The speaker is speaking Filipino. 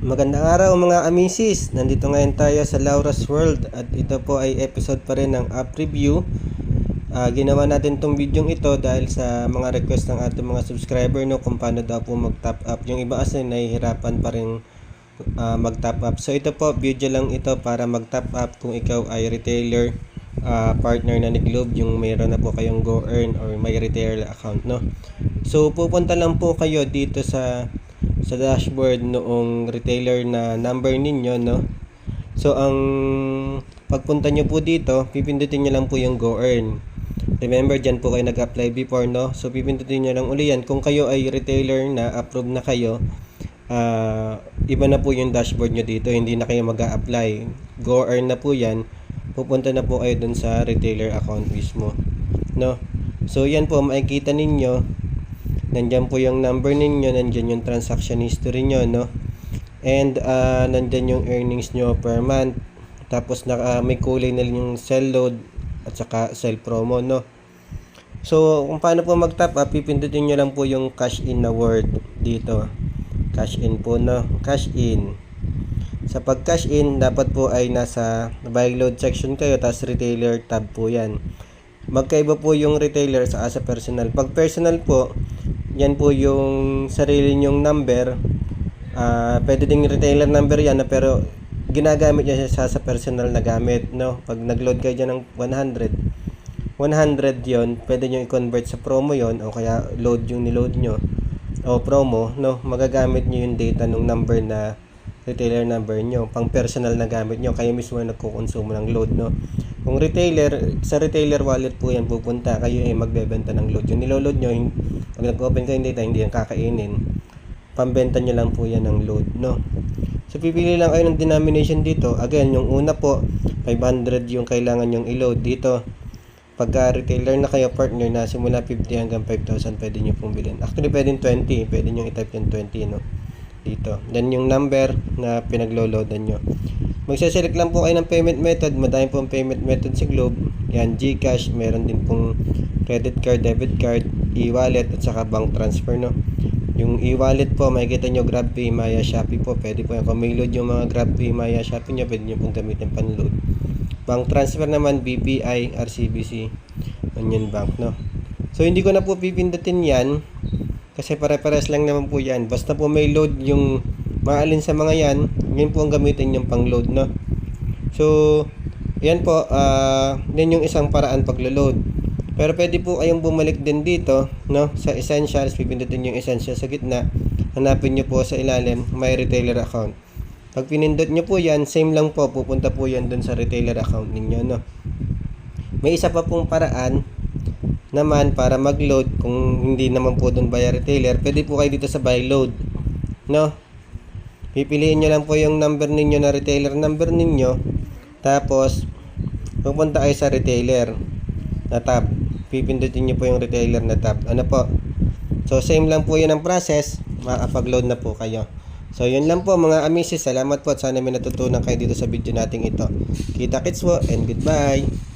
Magandang araw mga amisis! Nandito ngayon tayo sa Laura's World at ito po ay episode pa rin ng app review. Ah, ginawa natin tong video ito dahil sa mga request ng ating mga subscriber no kung paano daw po mag-top up. Yung iba kasi nahihirapan pa rin ah, mag-top up. So ito po, video lang ito para mag-top up kung ikaw ay retailer ah, partner na ni Globe yung mayroon na po kayong Go Earn or may retailer account no. So pupunta lang po kayo dito sa sa dashboard noong retailer na number ninyo no. So ang pagpunta nyo po dito, pipindutin nyo lang po yung Go Earn. Remember, dyan po kayo nag-apply before, no? So, pipindutin nyo lang uli yan. Kung kayo ay retailer na, approve na kayo, ah, iba na po yung dashboard nyo dito. Hindi na kayo mag apply Go Earn na po yan. Pupunta na po kayo dun sa retailer account mismo. No? So, yan po, makikita ninyo. Nandyan po yung number ninyo. Nandyan yung transaction history nyo, no? And, ah, nandyan yung earnings nyo per month. Tapos, naka, may kulay na yung sell load at saka sell promo, no? So, kung paano po mag-top up, pipindutin nyo lang po yung cash in na word dito. Cash in po, no? Cash in. Sa pag-cash in, dapat po ay nasa buy load section kayo, tapos retailer tab po yan. Magkaiba po yung retailer sa sa personal. Pag personal po, yan po yung sarili nyong number. Ah, pwede ding retailer number yan, na pero ginagamit niya siya sa personal na gamit, no? Pag nag-load kayo dyan ng 100, 100 yon pwede nyo i-convert sa promo yon o kaya load yung niload nyo o promo, no? Magagamit nyo yung data ng number na retailer number nyo, pang personal na gamit nyo, kayo mismo na nagkukonsumo ng load, no? Kung retailer, sa retailer wallet po yan pupunta, kayo ay magbebenta ng load. Yung niloload nyo, yung, pag nag-open kayo yung data, hindi yan kakainin. Pambenta nyo lang po yan ng load, no? So, pipili lang kayo ng denomination dito. Again, yung una po, 500 yung kailangan yung i-load dito. Pagka retailer na kayo partner na simula 50 hanggang 5,000 pwede nyo pong bilhin. Actually, pwede 20. Pwede nyo i-type yung 20, no? Dito. Then, yung number na pinaglo-loadan nyo. Magsaselect lang po kayo ng payment method. Madami pong payment method si Globe. Yan, Gcash. Meron din pong credit card, debit card, e-wallet, at saka bank transfer, no? Yung e-wallet po, makikita nyo GrabPay, Maya, Shopee po. Pwede po yan. Kung may load yung mga GrabPay, Maya, Shopee nyo, pwede nyo pong gamitin pan-load. Bank transfer naman, BPI, RCBC, Union Bank, no? So, hindi ko na po pipindutin yan. Kasi pare-pares lang naman po yan. Basta po may load yung maalin sa mga yan, yun po ang gamitin yung pang-load, no? So, yan po, ah, yan yung isang paraan paglo-load. Pero pwede po kayong bumalik din dito, no? Sa essentials, pipindutin yung essentials sa gitna. Hanapin nyo po sa ilalim, my retailer account. Pag pinindot nyo po yan, same lang po, pupunta po yan dun sa retailer account ninyo, no? May isa pa pong paraan naman para mag-load kung hindi naman po dun via retailer, pwede po kayo dito sa buy load, no? Pipiliin nyo lang po yung number ninyo na retailer number ninyo, tapos pupunta kayo sa retailer na tab. Pipindutin nyo po yung retailer na tab. Ano po? So, same lang po yun ang process. Makakapag-load na po kayo. So, yun lang po mga amisis. Salamat po at sana may natutunan kayo dito sa video nating ito. Kita kits po and goodbye.